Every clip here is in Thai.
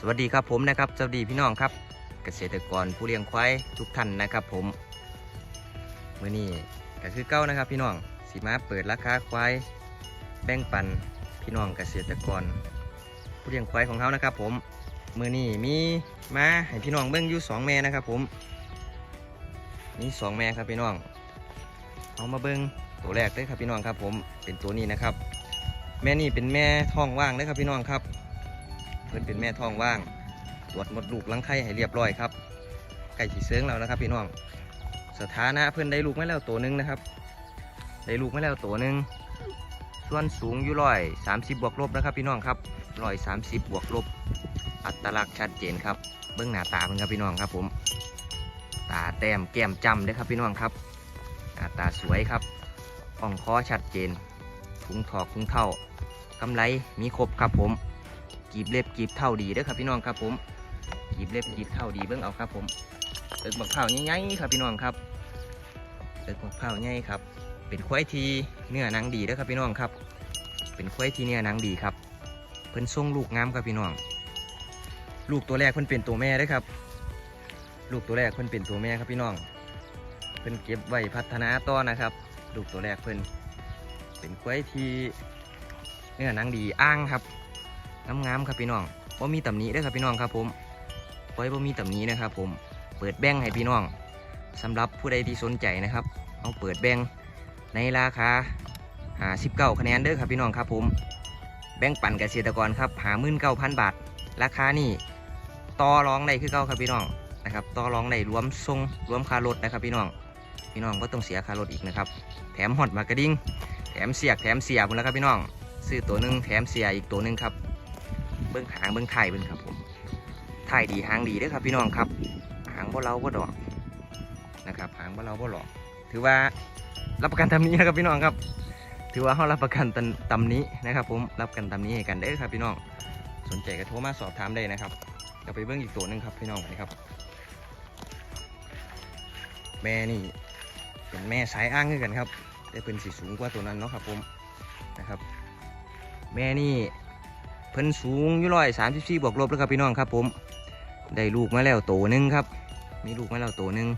สวัสดีครับผมนะครับสวัสดีพี่น้องครับ เกษตรกรผู้เลี้ยงควายทุกท่านนะครับผมมื่อนี้ก็คือเก้านะครับ พี่น้องสีมาเปิดราคาควายแบ่งปันพี่น้องเกษตรกร ผู้เลี้ยงควายของเขานะครับ ผมมื่อนี้มีมาให้พี่น้องเบิ้งอยู่สองแม่นะครับ ผมมีสองแม่ครับพี่น้องเอามาเบิ้งตัวแรกเลยครับพี่น้องครับ ผมเป็นตัวนี้นะครับ แม่นี่เป็นแม่ท้องว่างเลยครับพี่น้องครับ เพิ่นเป็นแม่ท้องว่าง ตรวจหมดลูกลังไข่ให้เรียบร้อยครับไก่ฉีเซิงแล้วนะครับพี่น้องสถานะเพิ่นได้ลูกไมาแล้วตัวหนึงนะครับ ได้ลูกไมาแล้วตัวหนึงส่วนสูงอยู่ร้อยสามสิบบวกลบนะครับพี่น้องครับร้อยสามสิบบวกลบ อัตลักษณ์ชัดเจนครับ เบื้องหน้าตาเพิ่นครับพี่น้องครับผม ตาแต้มแก้มจำเด้ครับพี่น้องครับหน้าตาสวยครับอ่องคอชัดเจนถุงถอกถุงเท่ากำไรมีครบครับผม กีบเล็บกีบเท่าดีเด้อครับพี่น้องครับผมกีบเล็บกีบเท่าดีเบิ่งเอาครับผมเอิกบักเผาใหญ่ๆครับพี่น้องครับเอิกบักเผาใหญ่ครับ เป็นควายทีเนื้อหนังดีเด้อครับพี่น้องครับ เป็นควายทีเนื้อหนังดีครับ เพิ่นส่งลูกงามครับพี่น้อง ลูกตัวแรกเพิ่นเป็นตัวแม่เด้อครับ ลูกตัวแรกเพิ่นเป็นตัวแม่ครับพี่น้อง เพิ่นเก็บไว้พัฒนาต่อนะครับ ลูกตัวแรกเพิ่นเป็นควายทีเนื้อหนังดีอ้างครับ งามๆครับพี่น้องบ่มีตำหนิเด้ครับพี่น้องครับผมปล่อยบ่มีตำหนินะครับ ผมเปิดแบงให้พี่น้องสำหรับผู้ใดที่สนใจนะครับ เอาเปิดแบงในราคาหา19คะแนนเด้อครับพี่น้องครับผม แบงปั่นเกษตรกรครับหาหมื่นเก้าพันบาท ราคานี่ต่อรองได้คือเก้าครับพี่น้องนะครับต่อรองได้รวมทรงรวมค่ารถนะครับพี่น้องพี่น้องก็ต้องเสียค่ารถอีกนะครับแถมหอดมากระดิ่งแถมเสียกแถมเสียบุญแล้วครับพี่น้องซื้อตัวหนึ่งแถมเสียอีกตัวหนึ่งครับ เบิ้งหางเบิ้งไถ่ายเบิ้งครับผมไถ่ายดีหางดีเด้อครับพี่น้องครับ หางบ่เราบ่ดอกนะครับหางบ่เราบ่หลอก ถือว่ารับประกันตำนี้นะครับพี่น้องครับ ถือว่าเขารับประกันตำนี้นะครับ ผมรับประกันตำนี้ให้กันเด้อครับพี่น้อง สนใจก็โทรมาสอบถามได้นะครับจะไปเบิ้งอีกตัวหนึงครับพี่น้องนี่ครับ แม่นี่เป็นแม่สายอ้างด้วยกันครับแต่เป็นสีสูงกว่าตัวนั้นเนาะครับผมนะครับ แม่นี่ พิ่นสูงอยู่ร้อยสามสิบสี่บวกลบแล้วครับพี่น้องครับผม ได้ลูกมาแล้วโตวหนึ่งครับ มีลูกมาแล้วโตวหนึ่ง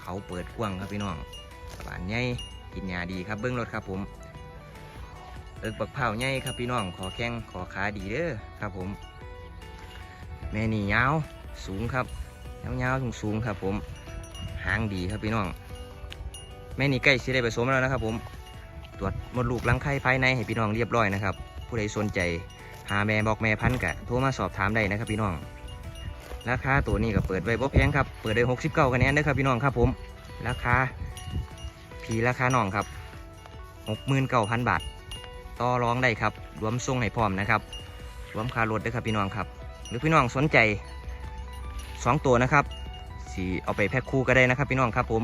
เขาเปิดกว้างครับพี่น้องสบานใหญ่กินยาดีครับเบิ้งรถครับผม เอิกบักเผาใหญ่ครับพี่น้องขอแข้งขอขาดีเด้อครับผม แม่นี่ยาวสูงครับยาวยาวสูงสูงครับ ผมหางดีครับพี่น้อง แม่นี่ใกล้สิได้ผสมแล้วนะครับ ผม ตรวจมดลูกรังไข่ภายในให้พี่น้องเรียบร้อยนะครับ ผู้ใดสนใจ หาแม่บอกแม่พันกะโทรมาสอบถามได้นะครับพี่น้อง ราคาตัวนี้ก็เปิดไว้บ่แพงครับ เปิดได้69คะแนนเด้ครับพี่น้องครับผม ราคาพีราคาน้องครับ69,000บาท ต่อรองได้ครับ รวมส่งให้พร้อมนะครับ รวมค่ารถด้วยครับพี่น้องครับ หรือพี่น้องสนใจ2ตัวนะครับสีเอาไปแพ็คคู่ก็ได้นะครับ พี่น้องครับผม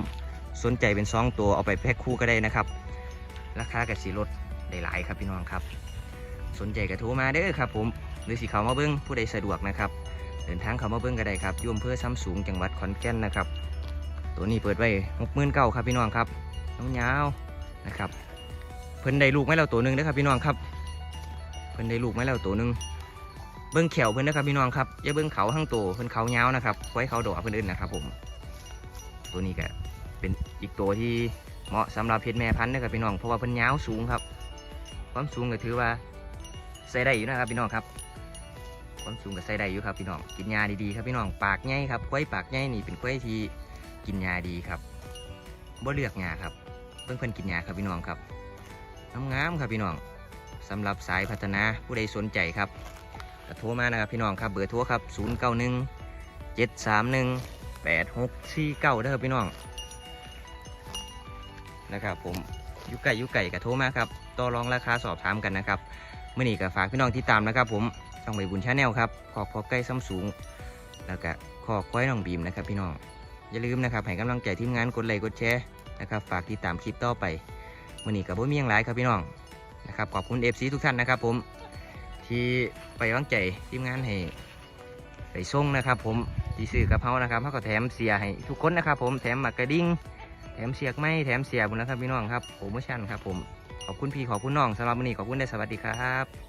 สนใจเป็น2ตัวเอาไปแพ็คคู่ก็ได้นะครับ ราคากับสีลดได้หลายครับพี่น้องครับ สนใจก็โทรมาเด้อครับผมหรือสีเขามาเบิ้งผู้ใดสะดวกนะครับเดินทางเขามาเบิ้งก็ได้ครับยุ่อำเพื่อซ้ำสูงจังหวัดขอนแก่นนะครับ ตัวนี้เปิดไว้หกหมื่นเก้าครับพี่น้องครับยาวนะครับเพิ่นได้ลูกไหมแล้วตัวหนึ่งนะครับพี่น้องครับ เพิ่นได้ลูกไหมแล้วตัวหนึ่งเบิ้งแขวเพิ่นนะครับพี่น้องครับอย่าเบิ้งเขาทั้งตัวเพิ่นเขายาวนะครับไว้เขาดอกเพิ่นอื่นนะครับ ผม ตัวนี้ก็เป็นอีกตัวที่เหมาะสำหรับเพชรแม่พันธุ์นะครับพี่น้องเพราะว่าเพิ่นยาวสูงครับ ความสูงก็ถือว่า ใส่ได้อยู่นะครับพี่น้องครับความสูงก็ใส่ได้อยู่ครับพี่น้องกินยาดีๆครับพี่น้องปากใหญ่ครับกล้วยปากใหญ่นี่เป็นกล้วยที่กินยาดีครับบ่เลือกยาครับเพิ่งเพิ่นกินยาครับพี่น้องครับงามๆครับพี่น้องสำหรับสายพัฒนาผู้ใดสนใจครับก็โทรมานะครับพี่น้องครับเบอร์โทรครับ 0 9 1 7 3 1 8 6 4 9ด้ครับพี่น้องนะครับผมยุไก่ยุไก่กับโทรมาครับต่อรองราคาสอบถามกันนะครับ มื่อนี้ก็ฝากพี่น้องที่ตามนะครับ ผมช่องใบบุญชาแนลครับขอบพอใกล้ซ้ำสูง แล้วก็ขอบคอยน้องบีมนะครับ พี่น้องอย่าลืมนะครับให้กำลังใจทีมงานกดไลค์กดแชร์นะครับฝากติดตามคลิปต่อไปมื่อนี้กับพ่มีหยังหลายครับพี่น้องนะครับขอบคุณเอฟซีทุกท่านนะครับ ผมที่ไปวางใจทีมงานให้ไปส่งนะครับ ผมที่ซื้อกับเขานะครับเขาก็แถมเสียให้ทุกคนนะครับ ผมแถมหมากกระดิ่งแถมเสียกไม้แถมเสียบุญนะครับพี่น้องครับโปรโมชั่นครับผม ขอบคุณพี่ขอบคุณน้องสำหรับวันนี้ขอบคุณได้สวัสดีครับ